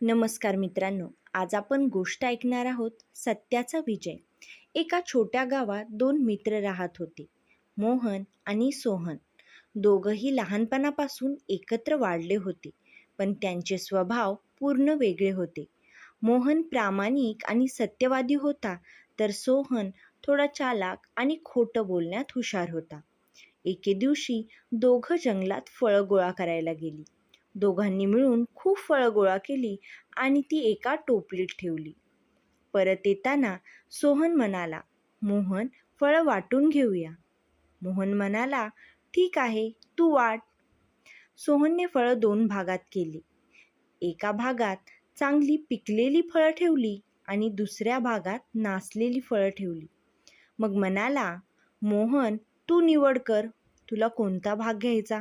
नमस्कार मित्रांनो आज आपण गोष्ट ऐकणार आहोत सत्याचा विजय. एका छोट्या गावात दोन मित्र राहत होते मोहन आणि सोहन. दोघंही लहानपणापासून एकत्र वाढले होते पण त्यांचे स्वभाव पूर्ण वेगळे होते. मोहन प्रामाणिक आणि सत्यवादी होता तर सोहन थोडा चालाक आणि खोटं बोलण्यात हुशार होता. एके दिवशी दोघं जंगलात फळं गोळा करायला गेली. दोघांनी मिळून खूप फळं गोळा केली आणि ती एका टोपलीत ठेवली. परत येताना सोहन म्हणाला मोहन फळं वाटून घेऊया. मोहन म्हणाला ठीक आहे तू वाट. सोहनने फळं दोन भागात केली. एका भागात चांगली पिकलेली फळं ठेवली आणि दुसऱ्या भागात नासलेली फळं ठेवली. मग म्हणाला मोहन तू निवड कर. तुला कोणता भाग घ्यायचा?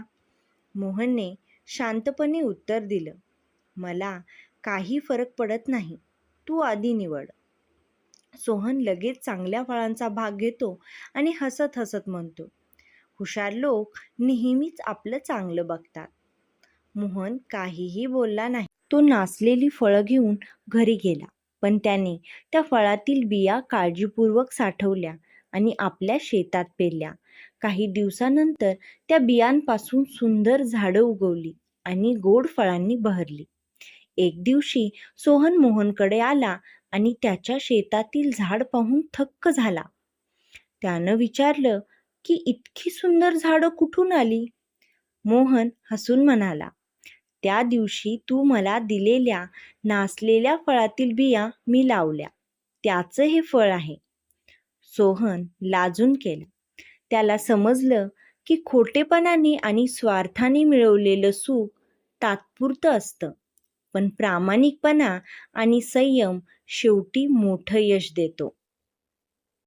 मोहनने शांतपणे उत्तर दिलं. मला काही फरक पडत नाही. तू आधी निवड. सोहन लगेच चांगल्या फळांचा भाग घेतो आणि हसत हसत म्हणतो हुशार लोक नेहमीच आपलं चांगलं बघतात. मोहन काहीही बोलला नाही. तो नाचलेली फळं घेऊन घरी गेला पण त्याने त्या फळातील बिया काळजीपूर्वक साठवल्या आणि आपल्या शेतात पेरल्या. काही दिवसानंतर त्या बियांपासून सुंदर झाडं उगवली आणि गोड फळांनी बहरली. एक दिवशी सोहन मोहनकडे आला आणि त्याच्या शेतातील झाड पाहून थक्क झाला. त्यानं विचारलं की इतकी सुंदर झाडं कुठून आली? मोहन हसून म्हणाला त्या दिवशी तू मला दिलेल्या नासलेल्या फळातील बिया मी लावल्या. त्याचं हे फळ आहे. सोहन लाजून केलं. त्याला समजलं की खोटेपणाने आणि स्वार्थाने मिळवलेलं सुख तात्पुरतं असतं. पण प्रामाणिकपणा आणि संयम शेवटी मोठं यश देतो.